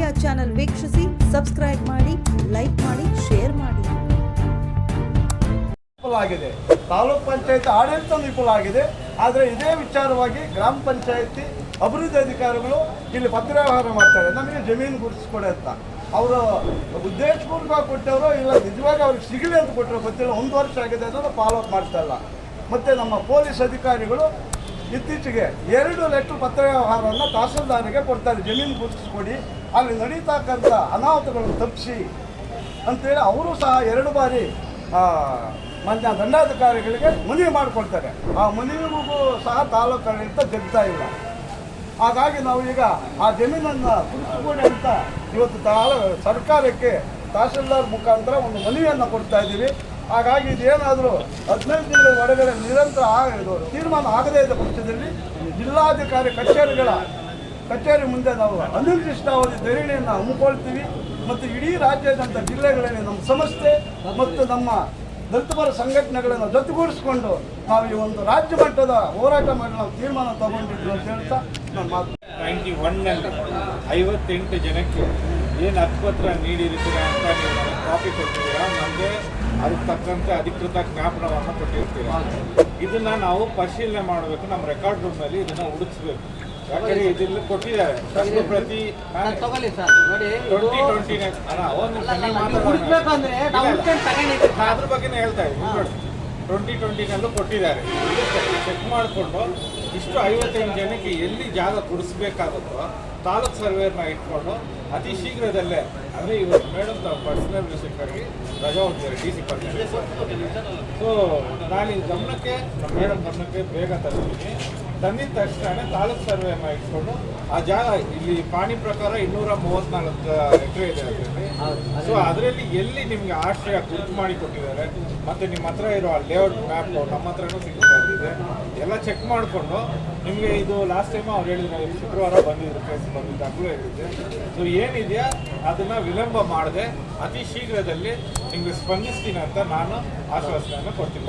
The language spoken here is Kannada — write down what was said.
ಇಂಡಿಯಾ ಚಾನೆಲ್ ವೀಕ್ಷಿಸಿ, ಸಬ್ಸ್ಕ್ರೈಬ್ ಮಾಡಿ, ಲೈಕ್ ಮಾಡಿ, ಶೇರ್ ಮಾಡಿ. ಆಗಿದೆ ತಾಲೂಕ್ ಪಂಚಾಯತ್ ಆಡಳಿತ ವಿಫಲ ಆಗಿದೆ ಆದರೆ ಇದೇ ವಿಚಾರವಾಗಿ ಗ್ರಾಮ ಪಂಚಾಯತಿ ಅಭಿವೃದ್ಧಿ ಅಧಿಕಾರಿಗಳು ಇಲ್ಲಿ ಪತ್ರ ವ್ಯವಹಾರ ಮಾಡ್ತಾರೆ. ನಮಗೆ ಜಮೀನು ಗುರುತಿಸಿಕೊಡೆ ಅಂತ. ಅವರು ಉದ್ದೇಶಪೂರ್ವಕ ಕೊಟ್ಟವರು ಇಲ್ಲ ನಿಜವಾಗಿ ಅವ್ರಿಗೆ ಸಿಗಲಿ ಅಂತ ಕೊಟ್ಟರು ಗೊತ್ತಿಲ್ಲ. ಒಂದು ವರ್ಷ ಆಗಿದೆ ಅದನ್ನು ಫಾಲೋಅಪ್ ಮಾಡ್ತಾ ಇಲ್ಲ. ಮತ್ತು ನಮ್ಮ ಪೊಲೀಸ್ ಅಧಿಕಾರಿಗಳು ಇತ್ತೀಚೆಗೆ ಎರಡು ಲೆಟ್ರ್ ಪತ್ರ ವ್ಯವಹಾರವನ್ನು ತಹಸೀಲ್ದಾರಿಗೆ ಕೊಡ್ತಾರೆ ಜಮೀನು ಗುರುತಿಸ್ಕೊಡಿ ಅಲ್ಲಿ ನಡೀತಕ್ಕಂಥ ಅನಾಹುತಗಳನ್ನು ತಪ್ಪಿಸಿ ಅಂತೇಳಿ ಅವರು ಸಹ ಎರಡು ಬಾರಿ ಮಾನ್ಯ ದಂಡಾಧಿಕಾರಿಗಳಿಗೆ ಮನವಿ ಮಾಡಿಕೊಡ್ತಾರೆ. ಆ ಮನವಿಗೂ ಸಹ ತಾಲೂಕು ಆಡಳಿತ ಜಗ್ತಾ ಇಲ್ಲ. ಹಾಗಾಗಿ ನಾವು ಈಗ ಆ ಜಮೀನನ್ನು ಗುರುತಿಸ್ಕೊಡಿ ಅಂತ ಇವತ್ತು ಸರ್ಕಾರಕ್ಕೆ ತಹಸೀಲ್ದಾರ್ ಮುಖಾಂತರ ಒಂದು ಮನವಿಯನ್ನು ಕೊಡ್ತಾ ಇದ್ದೀವಿ. ಹಾಗಾಗಿ ಇದೇನಾದರೂ ಹದಿನೈದು ದಿನಗಳ ಒಳಗಡೆ ನಿರಂತರ ತೀರ್ಮಾನ ಆಗದೇ ಇದ್ದ ಪಕ್ಷದಲ್ಲಿ ಜಿಲ್ಲಾಧಿಕಾರಿ ಕಚೇರಿಗಳ ಕಚೇರಿ ಮುಂದೆ ನಾವು ಅನಿರ್ದಿಷ್ಟಾವಧಿ ಧರಣಿಯನ್ನು ಹಮ್ಮಿಕೊಳ್ತೀವಿ ಮತ್ತು ಇಡೀ ರಾಜ್ಯಾದ್ಯಂತ ಜಿಲ್ಲೆಗಳಲ್ಲಿ ನಮ್ಮ ಸಂಸ್ಥೆ ಮತ್ತು ನಮ್ಮ ದಲಿತಪರ ಸಂಘಟನೆಗಳನ್ನು ಜೊತೆಗೂಡಿಸಿಕೊಂಡು ನಾವು ಈ ಒಂದು ರಾಜ್ಯ ಮಟ್ಟದ ಹೋರಾಟ ಮಾಡಿ ನಾವು ತೀರ್ಮಾನ ತಗೊಂಡಿದ್ವಿ ಅಂತ ಹೇಳ್ತಾ ನಾನು ಮಾತು. ನೈಂಟಿ ಒನ್ನಲ್ಲಿ ಐವತ್ತೆಂಟು ಜನಕ್ಕೆ ಏನು ಹಕ್ಕುಪತ್ರ ನೀಡಿರ್ತೀರಾ ಅಂತ ನೀವು ನನಗೆ ಕಾಪಿ ಕೊಟ್ಟಿದ್ದೀರಾ. ನಮಗೆ ಅದಕ್ಕೆ ತಕ್ಕಂತೆ ಅಧಿಕೃತ ಜ್ಞಾಪನವನ್ನು ಕೊಟ್ಟಿರ್ತೀರಾ. ಇದನ್ನು ನಾವು ಪರಿಶೀಲನೆ ಮಾಡಬೇಕು. ನಮ್ಮ ರೆಕಾರ್ಡ್ ರೂಮ್ನಲ್ಲಿ ಇದನ್ನು ಹುಡುಕ್ಸ್ಬೇಕು. ಯಾಕಂದ್ರೆ ಇದೆಲ್ಲ ಕೊಟ್ಟಿದ್ದಾರೆ. ಪ್ರತಿ ಸರ್, ತಗೊಳ್ಳಿ ಸರ್. ನೋಡಿ ಟ್ವೆಂಟಿ ಟ್ವೆಂಟಿ ಅದ್ರ ಬಗ್ಗೆನೇ ಹೇಳ್ತಾ ಇದ್ದೀನಿ. ಟ್ವೆಂಟಿ ಟ್ವೆಂಟಿನಲ್ಲೂ ಕೊಟ್ಟಿದ್ದಾರೆ. ಚೆಕ್ ಮಾಡಿಕೊಂಡು ಇಷ್ಟು ಐವತ್ತೈದು ಜನಕ್ಕೆ ಎಲ್ಲಿ ಜಾಗ ಕೊಡಿಸ್ಬೇಕಾಗುತ್ತೋ ತಾಲೂಕು ಸರ್ವೇನ ಇಟ್ಕೊಂಡು ಅತಿ ಶೀಘ್ರದಲ್ಲೇ, ಅಂದರೆ ಇವತ್ತು ಮೇಡಮ್ ತಮ್ಮ ಪರ್ಸನಲ್ ವಿಷಯಕ್ಕಾಗಿ ರಜಾ ಹೋಗ್ತಾರೆ ಡಿ ಸಿ ಸೊ ನಾನು ಈ ಗಮನಕ್ಕೆ ಮೇಡಮ್ ಗಮನಕ್ಕೆ ಬೇಗ ತರ್ತೀನಿ. ತಂದಿದ ತಕ್ಷಣ ತಾಲೂಕು ಸರ್ವೆ ಇಟ್ಕೊಂಡು ಆ ಜಾಗ ಇಲ್ಲಿ ಪಾಣಿ ಪ್ರಕಾರ ಇನ್ನೂರ ಮೂವತ್ನಾಲ್ಕು ಎಕರೆ ಇದೆ ಅದರಲ್ಲಿ. ಸೊ ಅದರಲ್ಲಿ ಎಲ್ಲಿ ನಿಮಗೆ ಆಶ್ರಯ ಗುರುತು ಮಾಡಿ ಕೊಟ್ಟಿದ್ದಾರೆ ಮತ್ತೆ ನಿಮ್ಮ ಹತ್ರ ಇರೋ ಲೇಔಟ್ ಮ್ಯಾಪ್ ನಮ್ಮ ಹತ್ರನೂ ಸಿಗುತ್ತೆ ಎಲ್ಲ ಚೆಕ್ ಮಾಡಿಕೊಂಡು ನಿಮಗೆ ಇದು ಲಾಸ್ಟ್ ಟೈಮ್ ಅವ್ರು ಹೇಳಿದ್ರು ಶುಕ್ರವಾರ ಬಂದಿದ್ರು ಕೇಸ್ ಬಂದಿದ್ದಾಗಲೂ ಹೇಳಿದ್ದೆ ಸೊ ಏನಿದೆಯಾ? ಅದನ್ನ ವಿಳಂಬ ಮಾಡದೆ ಅತಿ ಶೀಘ್ರದಲ್ಲಿ ನಿಮಗೆ ಸ್ಪಂದಿಸ್ತೀನಿ ಅಂತ ನಾನು ಆಶ್ವಾಸನೆಯನ್ನು ಕೊಡ್ತೀನಿ.